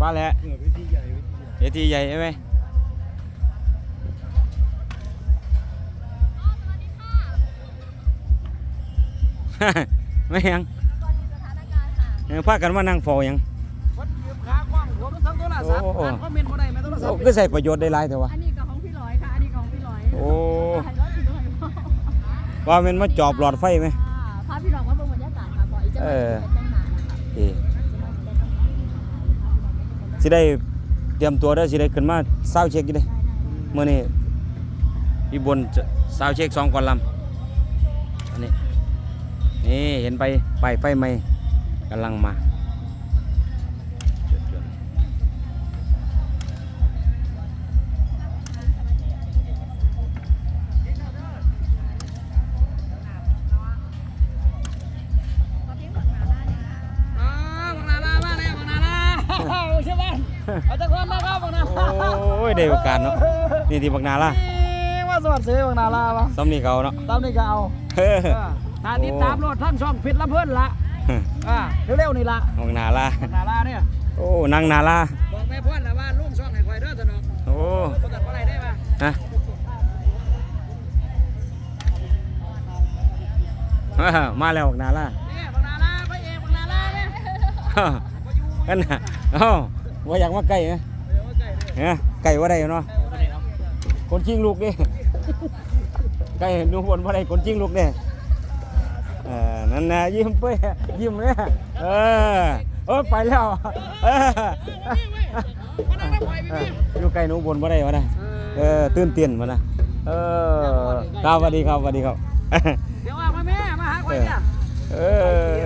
ฟ้าแหละเออเวทีใหญ่เวทีใหญ่เวทีใหญ่ใช่ไหมไม่ยังเออพากันมานั่งฟอยังคนยืมขากว้างหัวมันทั้งโทรศัพท์โอ้โหอ่านคอมเมนต์บ่ได้แม่โทรศัพโอ้ท์ก็ใส่ประโยชน์ได้หลายแต่ว่าอันนี้ก็ของพี่ร้อยค่ะอันนี้ของพี่ร้อยโอ้ถ่ายรถพี่ร้อยพ่อว่ามันมาจอบหลอดไฟไหมค่ะพาพี่ร้อยมาเบิ่งบรรยากาศค่ะบอกอีกจะเอมาอเป็นตั้งนานนะคะเอ๊ะ สิได้เตรียมตัวได้สิได้ขึ้นมาเศร้าเช็คอยู่เด้เมื่อนี้พี่บนจะเศร้าเช็คสองก่อนลำอันนี้นี่เห็นไปไปไฟไหมกำลังมา ใช่ป่ะเอาจากคนนะครับบังนาลาโอ้ยได้โอกาสเนาะนี่ที่บักนาล่ะว่าสวัสดีบังนาลาปะซ้ำนี่เขาเนาะตามนี้ก็เอาเฮ้อเออถ้าติดตามรถท่านช่องผิดละเพื่อนละอ่าเร็วๆนี่ละบักนาล่ะบังนาล่าเนี่ยโอ้นางนาล่ะบอกแม่พ่อนแล้วว่าลุงช่องให้คอยเด้อสนองโอ้ประกาศอะไรได้ปะฮะมาแล้วบักนาล่ะนี่บังนาลาพระเอกบังนาล่าเนี่ยกันนะ เอ้าว่าอยากมาใกล้ไหมเดี๋ยวมาใกล้เลยเอ้อใกล้ว่าได้เนาะเออมาไหนเนาะคนชิงลูกดิใกล้ดูบนว่าได้คนชิงลูกเด้เออนั่นนะยิ้มเป้ยยิ้มเลยเออเออไปแล้วเออมานั่งน้ำไผ่พี่เออพี่อยู่ใกล้หนูบนบ่ได้วะนะเออตื่นเต้นมานะเออครับสวัสดีครับสวัสดีครับเดี๋ยวว่ามาแม่มาหาคอยเนี่ยเอ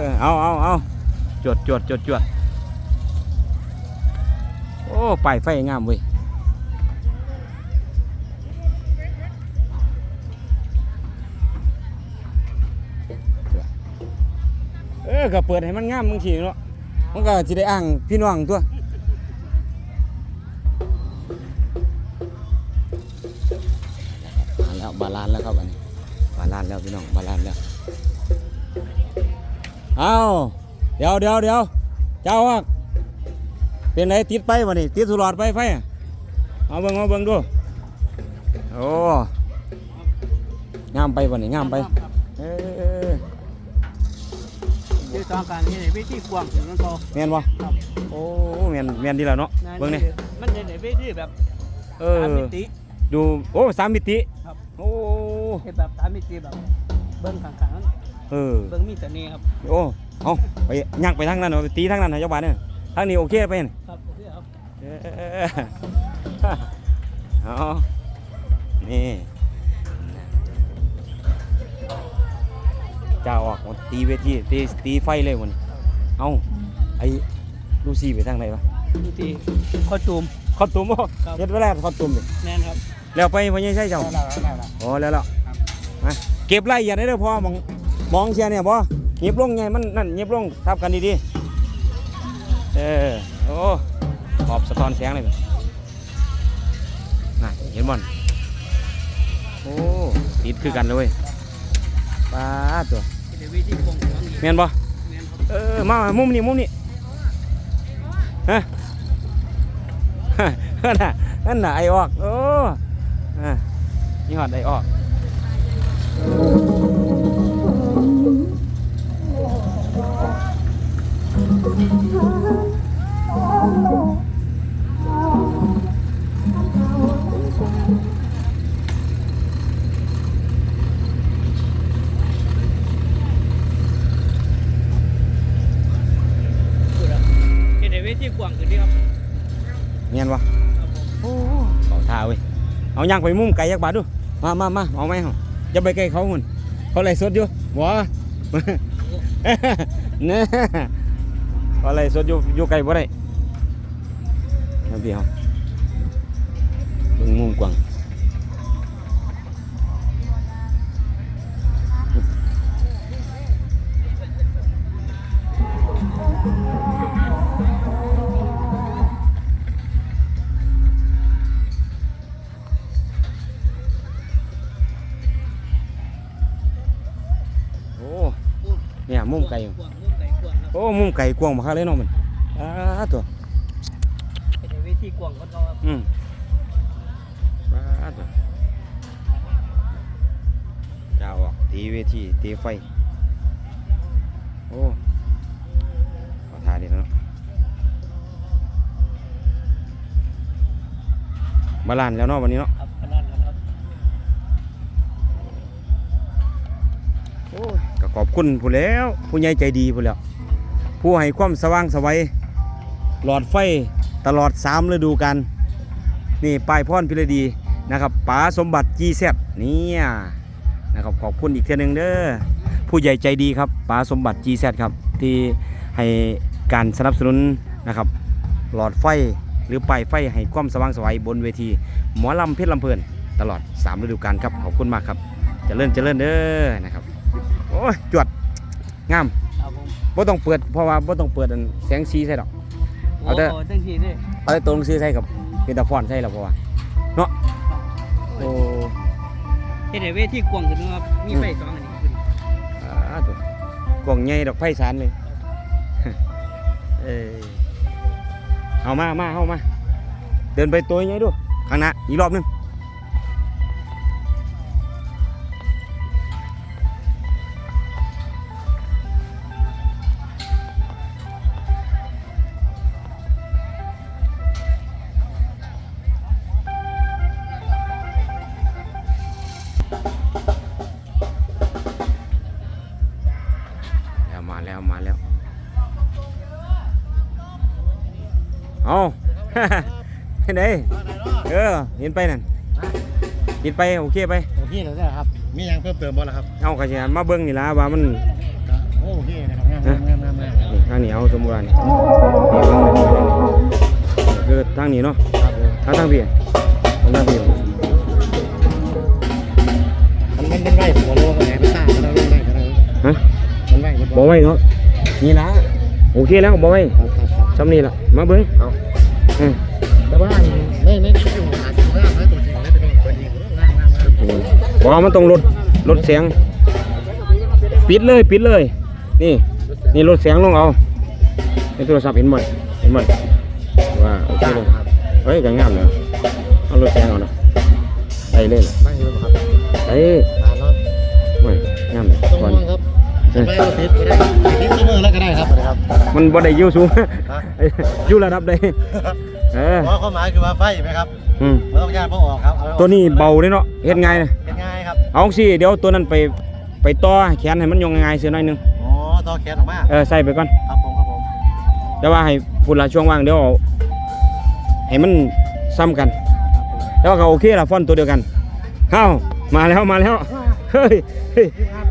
อเอาเอาเอาจวดจวดจวดจวด โอ้ป้ายไฟงามเว้ยเออก็เปิดให้มันงามมึงสิเนาะมันก็สิได้อ้างพี่น้องตัวมาแล้วบาลานซ์แล้วครับอันนี้บาลานซ์แล้วพี่น้องบาลานซ์แล้วเอาเดี๋ยวเดี๋ยวเดี๋ยวเจ้าว่า เป็นไหนติดไปวะนี่ติดสุรอดไปไฟอะเอาเบิ่งเอาเบิ่งดูโอ้งามไปวะนี่งามไปเออที่ต้องการนี่วิธีกว้างถึงนั้นพอแม่นบ่โอ้แม่นแม่นดีแล้วเนาะเบิ่งนี่มันจะได้วิธีแบบเออสามมิติดูโอ้สามมิติครับโอ้เห็นแบบสามมิติแบบเบิ้งข้างเออๆเบิ้งมีเสน่ห์ครับโอ้เอาไปย่างไปทางนั้นเอาไปตีทางนั้นนะเจ้าบ้านเนี่ย ทางนี้โอเคไปนี่ครับโอเคครับเออเอานี่จ้าออกตีเวทีตีตีไฟเลยมันเอาไอ้ลูซี่ไปทางไหนวะวิธีข้อจูมคอตุ่มบ่ครับเฮ็ดไว้แล้วคอตุ่มดิแน่นครับ แล้วไปบ่ยังใช่เจ้าได้แล้วได้แล้วโอ้แล้วแล้วมาเก็บไล่อย่าได้เด้อพ่อมองมองเชียร์เนี่ยพ่อเงียบลงไงมันนั่นเงียบลงทับกันดีๆ เออ โอ้ขอบสะท้อนแสงเลยน่ะเห็นบ่อนโอ้ติดคือกันเลยเว้ยป้าดตัวเดี๋ยนบ่เออ มา มุมนี้ มุมนี้ฮะนั่นน่ะนั่นน่ะไอออก โอ้อะนี่หอไอออก เดี๋ยววิธีกว้างขึ้นดีครับเมียนวะครับผมโอ้เป่าท่าเว้ยเอาย่างไปมุมไก่ยักบาทดูมามามาเอาไหมเหรอจะไปใกล้เขาหุ่นเขาไล่สดอยู่บ่เนี่ยเขาไล่สดอยู่อยู่ไกลบ่ได้มาพี่เอาเบิ่งมุมกว้าง มุมไก่กว้างมุมไก่กว้างครับโอ้มุมไก่กว้างมากเลยเนาะมันอ้าตัวทีกวางคนเราครับอืมบ้าตัวจะเอาออกตีเวทีตีไฟ โอ้ขอทาดีเนาะบาลานซ์แล้วเนาะวันนี้เนาะ อ้ยก็ขอบคุณผู้แล้ว ผู้ใหญ่ใจดีผู้แล้ว ผู้ให้ความสว่างสวัยหลอดไฟตลอดสามฤดูกาลนี่ป้ายพรพิรดีนะครับป๋าสมบัติจีแซเนี่ยนะครับขอบคุณอีกเทีนึงเด้อผู้ใหญ่ใจดีครับป๋าสมบัติจีแซครับที่ให้การสนับสนุนนะครับ หลอดไฟหรือป้ายไฟให้ความสว่างสวัยบนเวที หมอลำเพชรลำเพลินตลอด 3 ฤดูกาลครับขอบคุณมากครับเจริญเจริญเด้อนะครับ อ้ยจวดงามครับผมบ่ต้องเปิดเพราะว่าบ่ต้องเปิดอันแสงสีใส่ดอกโอ้เอาเด้อโหตั้งทีนี่เอาแต่ตัวหนังสือใส่กับเป็นตาฟอนต์ใส่แล้วเพราะว่าเนาะโอ้ เฮ็ดให้เวทีกวางขึ้นนะครับมีไฟสองอันนี้ขึ้นอาตัวกล่องใหญ่ดอกไผ่สารเลย เออเอามามาเอามา เดินไปตัวใหญ่ดูข้างหน้าอีกรอบหนึง ไหนเออเห็นไปนั่นเห็นไปโอเคไปโอเคแล้วนะครับ มีหยังเพิ่มเติมบ่ล่ะครับ เอาขยันมาเบิ้งนี่ละว่ามันก็โอเคนะครับงามงามงามงามนี่ทางนี้เอาสมมุติว่านี่นี่เบิ่งเลยนี่คือทางนี้เนาะครับผมทางทางพี่ทางทางพี่มันมันมันไหวหัวโลกันแหนไม่ทราบแล้วมันไหวกันเลยฮะมันไหวมันบ่ไว้เนาะนี่ละโอเคแล้วบ่ไว้ครับครับครับซ้ำนี่ละมาเบิ้งเอาอืมแต่ ว่าในในที่อยู่หาสิ่งงามให้ตัวจริงได้เป็นตัวจริงงามงามงามอืมบอกว่ามันต้องลดลดเสียง ปิดเลยปิดเลย นี่ นี่ลดเสียงลงเอาในโทรศัพท์เห็นหมดเห็นหมดว่าโอเคเลยเฮ้ยก็งงามเลยเอาลดเสียงเอาเนาะไปเล่นไม่เลยครับไปทาเนาะไม่งามเลยต้องก่อนมองครับสบายเอาติดก็ได้ติดเสมอแล้วก็ได้ครับ มันบ่ได้อยู่สูงอยู่ระดับใด เออเพราะความหมายคือว่าไฟไหมครับอืมมันต้องย่างเพราะออกครับอตัวนี้เบาเลยเนาะเฮ็ดง่ายนะเป็นง่ายครับเอาสิเดี๋ยวตัวนั้นไปไปต่อแขนให้มันยองง่ายๆเสียหน่อยหนึงอ๋อต่อแขนออกมาเออใส่ไปก่อนครับผมครับผมแต่ว่าให้พูดละช่วงว่างเดี๋ยวเอาให้มันซ้ำกันแต่ว่าก็โอเคละฟอนต์ตัวเดียวกันเฮ้ามาแล้วมาแล้วเฮ้ยเฮ้ย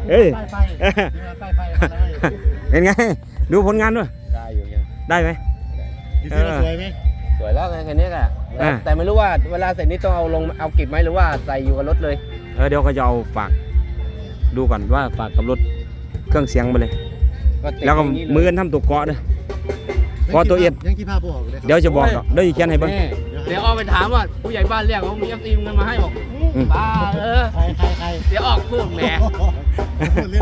เอ้ย ไฟไฟไฟไฟไฟไฟเป็นไง ดูผลงานด้วยได้อยู่เนี่ยได้ไหมดีซีสวยไหม สวยแล้วไงแค่นี้แหละอ่า แต่ไม่รู้ว่าเวลาเสร็จนี่ต้องเอาลงเอาเก็บไหมหรือว่าใส่อยู่กับรถเลย เออเดี๋ยวก็จะเอาฝากดูก่อนว่าฝากกับรถเครื่องเสียงไปเลยติดแล้วก็ย่างนี้เลยมือกันทำตัวเกาะเด้อ พอตัวเอ็ดยังกี่ภาพบออกเลยครับเดี๋ยวจะบอกดอกเดี๋ยวจะเขียนให้เบิ่ง แม่เดี๋ยวออกไปถามว่าผู้ใหญ่บ้านเรียกว่ามีเอฟซีเงินมาให้บอกอืม บ้าเออใครใครใครเดี๋ยวออกพูดแหม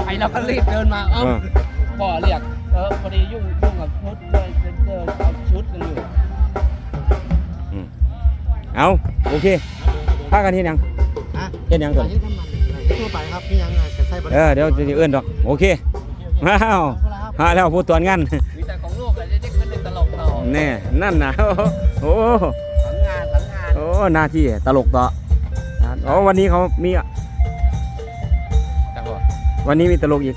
ไอเราก็รีบเดินมาเอ้าเออพ่อเรียกเออพอดียุ่งยุ่งกับชุดด้วยเซนเตอร์เอาชุดกันอยู่อืม เอาโอเคพากันเฮ็ดหยังฮะเฮ็ดหยังก่อนที่ทำมันทั่วไปครับพี่ยังจะใช้บริเออเดี๋ยวจะเอื้อนดอก โอเคว้าวมาแล้วผู้ตรวจงานมีแต่ของลูกเลยเด็กมันเป็นตลกต่อแน่นั่นนะโอ้โหสังงานสังงานโอ้หน้าที่ตลกต่ออะโอ้วันนี้เขามีแต่ว่าวันนี้มีตลกอีก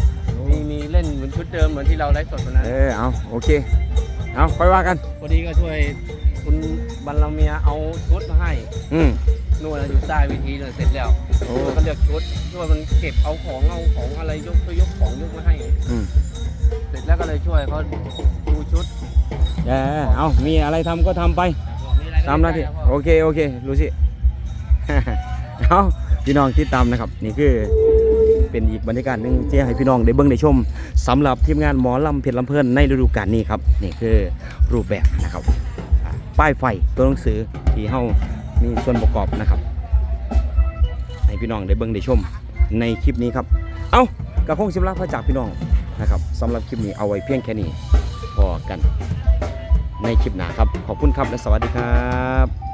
มีมีเล่นเหมือนชุดเดิมเหมือนที่เราไลฟ์สดวันนั้นเออเอาโอเคเอาค่อยว่ากันพอดีก็ช่วยคุณ บรรลเมียเอาชุดมาให้อืม นู่นนะอยู่ใต้เวิธีเลยเสร็จแล้วโอ้ช่วยก็เลือกชุดช่วยมันเก็บเอาของเอาของอะไรยกช่วยยกของยกมาให้ อืมเสร็จแล้วก็เลยช่วยเขาดูชุดเออเอามีอะไรทำก็ทำไปอะไรก็ตามหน้าที่ได้ครับโอเค โอเค รู้สิ เอาพี่น้องที่ตามนะครับ นี่คือเป็นอีกบรรยากาศหนึ่งที่ให้พี่น้องได้เบิ่งได้ชมสำหรับทีมงานหมอลำเพชรลำเพลินในฤดูกาลนี้ครับ นี่คือรูปแบบนะครับอ่า ป้ายไฟตัวหนังสือที่เฮามีส่วนประกอบนะครับให้พี่น้องได้เบิ่งได้ชมในคลิปนี้ครับ เอ้ากระคงสิมลาพระจากพี่น้องนะครับสำหรับคลิปนี้เอาไว้เพียงแค่นี้พอกันในคลิปหน้าครับ ขอบคุณครับและสวัสดีครับ